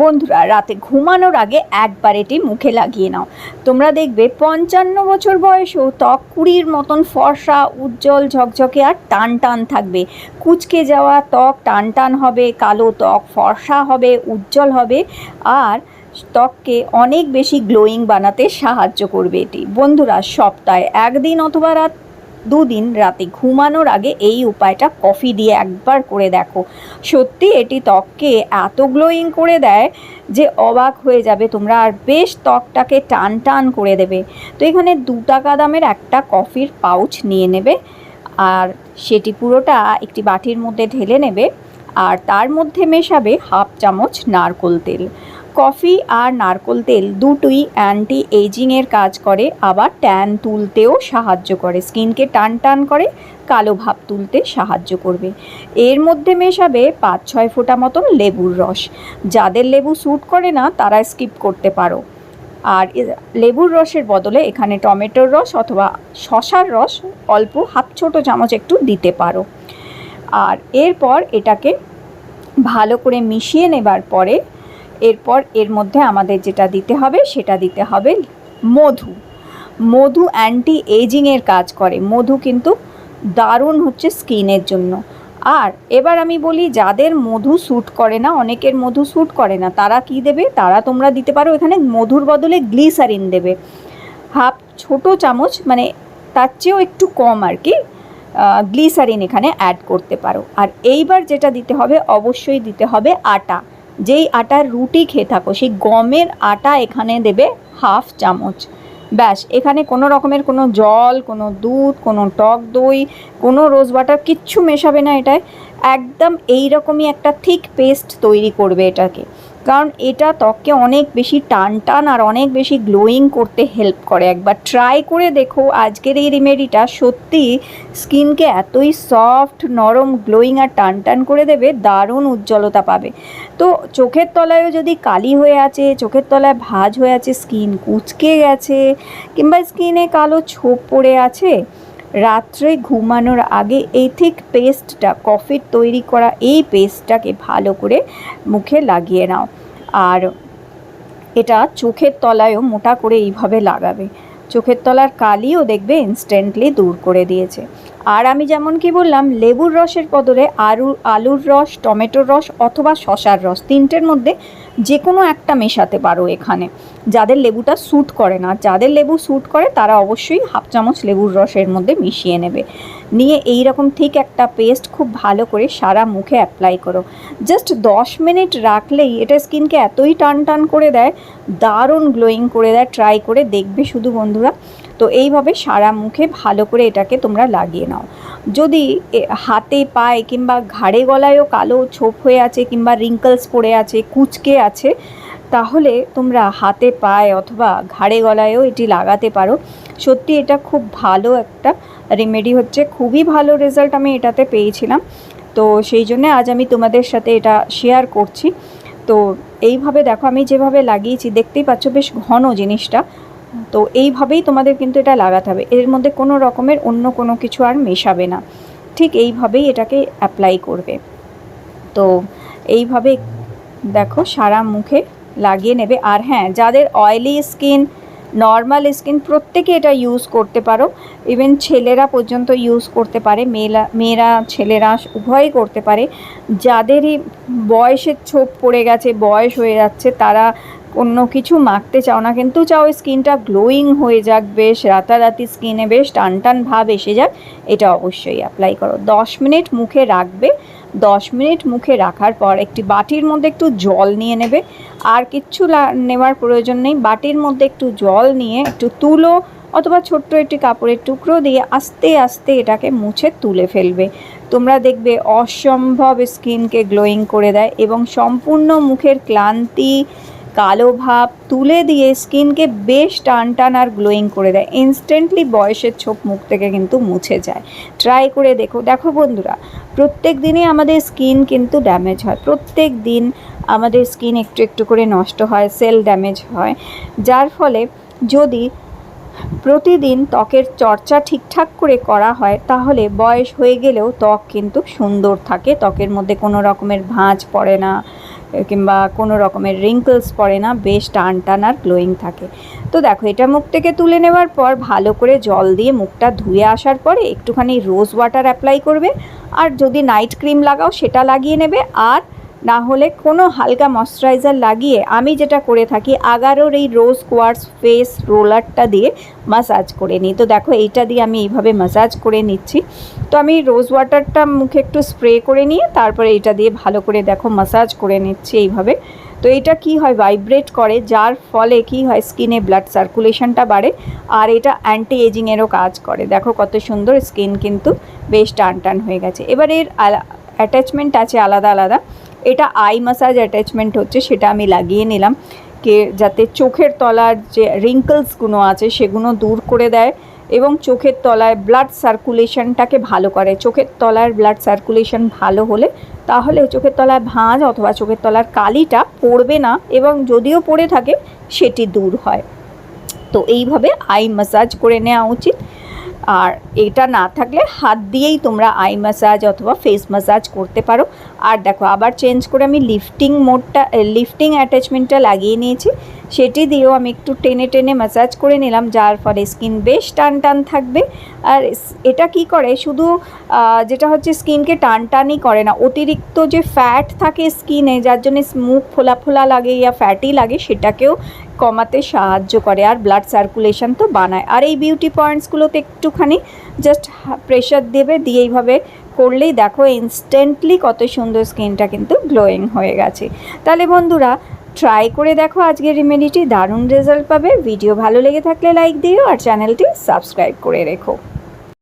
বন্ধুরা, রাতে ঘুমানোর আগে একবার এটি মুখে লাগিয়ে নাও। তোমরা দেখবে পঞ্চান্ন বছর বয়সেও ত্বক কুড়ির মতন ফর্সা, উজ্জ্বল, ঝকঝকে আর টান টান থাকবে। কুচকে যাওয়া ত্বক টান টান হবে, কালো ত্বক ফর্সা হবে, উজ্জ্বল হবে আর ত্বককে অনেক বেশি গ্লোয়িং বানাতে সাহায্য করবে এটি। বন্ধুরা, সপ্তাহে একদিন অথবা রাত দুদিন রাতে ঘুমানোর আগে এই উপায়টা কফি দিয়ে একবার করে দেখো। সত্যি এটি ত্বককে এত গ্লোয়িং করে দেয় যে অবাক হয়ে যাবে তোমরা, আর বেশ ত্বকটাকে টান টান করে দেবে। তো এখানে দু টাকা দামের একটা কফির পাউচ নিয়ে নেবে, আর সেটি পুরোটা একটি বাটির মধ্যে ঢেলে নেবে, আর তার মধ্যে মেশাবে হাফ চামচ নারকোল তেল। কফি আর নারকোল তেল দুটোই অ্যান্টি এজিংয়ের কাজ করে, আবার ট্যান তুলতেও সাহায্য করে। স্কিনকে টান টান করে, কালো ভাব তুলতে সাহায্য করবে। এর মধ্যে মেশাবে পাঁচ ছয় ফোঁটা মতন লেবুর রস। যাদের লেবু স্যুট করে না, তারা স্কিপ করতে পারো। আর লেবুর রসের বদলে এখানে টমেটোর রস অথবা শশার রস অল্প হাফ ছোটো চামচ একটু দিতে পারো। আর এরপর এটাকে ভালো করে মিশিয়ে নেবার পরে এরপর এর মধ্যে আমাদের যেটা দিতে হবে, সেটা দিতে হবে মধু। মধু অ্যান্টি এজিংয়ের কাজ করে। মধু কিন্তু দারুণ হচ্ছে স্কিনের জন্য। আর এবার আমি বলি, যাদের মধু স্যুট করে না, অনেকের মধু স্যুট করে না, তারা কি দেবে? তারা তোমরা দিতে পারো এখানে মধুর বদলে গ্লিসারিন দেবে। হাফ, ছোটো চামচ মানে তার চেয়েও একটু কম আর কি গ্লিসারিন এখানে অ্যাড করতে পারো। আর এইবার যেটা দিতে হবে, অবশ্যই দিতে হবে আটা। যেই আটার রুটি খেয়ে থাকো, সেই গমের আটা এখানে দেবে হাফ চামচ। ব্যাস, এখানে কোনো রকমের কোনো জল, কোনো দুধ, কোনো টক দই, কোনো রোজ বাটার কিচ্ছু মেশাবে না এটায়। একদম এই রকমই একটা থিক পেস্ট তৈরি করবে এটাকে। কারণ এটা ত্বককে অনেক বেশি টান টান আর অনেক বেশি গ্লোয়িং করতে হেল্প করে। একবার ট্রাই করে দেখো আজকের এই রেমেডিটা সত্যি স্কিনকে এতই সফট নরম গ্লোয়িং আর টান টান করে দেবে, দারুণ উজ্জ্বলতা পাবে। তো চোখের তলায়ও যদি কালি হয়ে আছে, চোখের তলায় ভাজ হয়ে আছে, স্কিন কুচকে গেছে, কিংবা স্কিনে কালো ছোপ পড়ে আছে রাত্রে ঘুমানোর আগে এই ঠিক পেস্টটা, কফির তৈরি করা এই পেস্টটাকে ভালো করে মুখে লাগিয়ে নাও। আর এটা চোখের তলায়ও মোটা করে এইভাবে লাগাবে। চোখের তলার কালিও দেখবে ইনস্ট্যান্টলি দূর করে দিয়েছে। আর আমি যেমন কি বললাম, লেবুর রসের বদলে আলু আলুর রস, টমেটোর রস অথবা শশার রস তিনটের মধ্যে যে কোনো একটা মেশাতে পারো এখানে। যাদের লেবুটা স্যুট করে না, যাদের লেবু স্যুট করে তারা অবশ্যই হাফ চামচ লেবুর রসের মধ্যে মিশিয়ে নেবে। নিয়ে এই রকম ঠিক একটা পেস্ট খুব ভালো করে সারা মুখে অ্যাপ্লাই করো। জাস্ট দশ মিনিট রাখলেই এটা স্কিনকে এতই টান টান করে দেয়, দারুণ গ্লোয়িং করে দেয় ট্রাই করে দেখবে শুধু বন্ধুরা। তো এইভাবে সারা মুখে ভালো করে এটাকে তোমরা লাগিয়ে নাও। যদি হাতে পায়ে কিংবা ঘাড়ে গলায়ও কালো ছোপ হয়ে আছে কিংবা রিঙ্কলস পড়ে আছে, কুচকে আছে, তাহলে তোমরা হাতে পায়ে অথবা ঘাড়ে গলায়ও এটি লাগাতে পারো। সত্যি এটা খুব ভালো একটা রেমেডি হচ্ছে। খুবই ভালো রেজাল্ট আমি এটাতে পেয়েছিলাম। তো সেই জন্যে আজ আমি তোমাদের সাথে এটা শেয়ার করছি। তো এইভাবে দেখো আমি যেভাবে লাগিয়েছি, দেখতেই পাচ্ছ বেশ ঘন জিনিসটা। তো এইভাবেই তোমাদের কিন্তু এটা লাগাতে হবে। এর মধ্যে কোনো রকমের অন্য কোনো কিছু আর মেশাবে না। ঠিক এইভাবেই এটাকে অ্যাপ্লাই করবে। তো এইভাবে দেখো সারা মুখে লাগিয়ে নেবে। আর হ্যাঁ যাদের অয়েলি স্কিন নর্মাল স্কিন প্রত্যেকে এটা ইউজ করতে পারো। ইভেন ছেলেরা পর্যন্ত ইউজ করতে পারে মেয়েরা মেয়েরা, ছেলেরা উভয়ই করতে পারে। যাদেরই বয়সের ছোপ পড়ে গেছে, বয়স হয়ে যাচ্ছে, তারা অন্য কিছু মাখতে চাও না, কিন্তু চাও স্কিনটা গ্লোয়িং হয়ে যাক, বেশ রাতারাতি স্কিনে বেশ টান টান ভাব এসে যাক, এটা অবশ্যই অ্যাপ্লাই করো। দশ মিনিট মুখে রাখবে দশ মিনিট মুখে রাখার পর একটি বাটির মধ্যে একটু জল নিয়ে নেবে। আর কিচ্ছু নেওয়ার প্রয়োজন নেই। বাটির মধ্যে একটু জল নিয়ে একটু তুলো অথবা ছোট্ট একটি কাপড়ের টুকরো দিয়ে আস্তে আস্তে এটাকে মুছে তুলে ফেলবে। তোমরা দেখবে অসম্ভব স্কিনকে গ্লোয়িং করে দেয় এবং সম্পূর্ণ মুখের ক্লান্তি কালো ভাব তুলে দিয়ে স্কিনকে বেশ টান টান আর গ্লোয়িং করে দেয়। ইনস্ট্যান্টলি বয়সের ছোপ মুখ থেকে কিন্তু মুছে যায়। ট্রাই করে দেখো। দেখো বন্ধুরা, প্রত্যেক দিনই আমাদের স্কিন কিন্তু ড্যামেজ হয়। প্রত্যেক দিন আমাদের স্কিন একটু একটু করে নষ্ট হয়, সেল ড্যামেজ হয়। যার ফলে যদি প্রতিদিন ত্বকের চর্চা ঠিকঠাক করে করা হয়, তাহলে বয়স হয়ে গেলেও ত্বক কিন্তু সুন্দর থাকে। ত্বকের মধ্যে কোনো রকমের ভাঁজ পড়ে না। কিংবা কোনো রকমের রিঙ্কলস পড়ে না, বেশ টান টান আর গ্লোয়িং থাকে। তো দেখো, এটা মুখ থেকে তুলে নেওয়ার পর ভালো করে জল দিয়ে মুখটা ধুয়ে আসার পরে একটুখানি রোজ ওয়াটার অ্যাপ্লাই করবে। আর যদি নাইট ক্রিম লাগাও, সেটা লাগিয়ে নেবে। আর না হলে কোনো হালকা ময়শ্চারাইজার লাগিয়ে আমি যেটা করে থাকি, আগারোর এই রোজ কোয়ার্স ফেস রোলারটা দিয়ে মাসাজ করে নিই। তো দেখো, এইটা দিয়ে আমি এইভাবে মাসাজ করে নিচ্ছি। তো আমি রোজ ওয়াটারটা মুখে একটু স্প্রে করে নিয়ে তারপরে এটা দিয়ে ভালো করে দেখো মাসাজ করে নিচ্ছি এইভাবে। তো এটা কি হয়, ভাইব্রেট করে, যার ফলে কি হয়, স্কিনে ব্লাড সার্কুলেশনটা বাড়ে আর এটা অ্যান্টি এজিংয়েরও কাজ করে। দেখো কত সুন্দর স্কিন কিন্তু বেশ টান টান হয়ে গেছে। এবার এর অ্যাটাচমেন্ট আছে আলাদা আলাদা। এটা আই মাসাজ অ্যাটাচমেন্ট হচ্ছে, সেটা আমি লাগিয়ে নিলাম, কে যাতে চোখের তলার যে রিঙ্কলসগুলো আছে, সেগুলো দূর করে দেয় এবং চোখের তলায় ব্লাড সার্কুলেশনটাকে ভালো করে। চোখের তলার ব্লাড সার্কুলেশন ভালো হলে তাহলে চোখের তলায় ভাঁজ অথবা চোখের তলার কালিটা পড়বে না এবং যদিও পড়ে থাকে, সেটি দূর হয়। তো এইভাবে আই মাসাজ করে নেওয়া উচিত। আর এটা না থাকলে হাত দিয়েই তোমরা আই ম্যাসাজ অথবা ফেস ম্যাসাজ করতে পারো। আর দেখো, আবার চেঞ্জ করে আমি লিফটিং মোডটা লিফটিং অ্যাটাচমেন্টটা লাগিয়ে নিয়েছি। সেটি দিয়েও আমি একটু টেনে টেনে ম্যাসাজ করে নিলাম, যার ফলে স্কিন বেশ টান টান থাকবে। আর এটা কি করে? শুধু যেটা হচ্ছে স্কিনকে টান টানই করে না, অতিরিক্ত যে ফ্যাট থাকে স্কিনে যার জন্য মুখ ফোলা ফোলা লাগে, ইয়া ফ্যাটি লাগে, সেটাকেও কমাতে সাহায্য করে আর ব্লাড সার্কুলেশন তো বানায়। আর এই বিউটি পয়েন্টসগুলোতে একটুখানি জাস্ট প্রেশার দেবে, দিয়ে এইভাবে করলেই দেখো ইনস্ট্যান্টলি কত সুন্দর স্কিনটা কিন্তু গ্লোয়িং হয়ে গেছে। তাহলে বন্ধুরা ট্রাই করে দেখো আজকের রেমেডিটি দারুণ রেজাল্ট পাবে। ভিডিও ভালো লেগে থাকলে লাইক দিও আর চ্যানেলটি সাবস্ক্রাইব করে রেখো।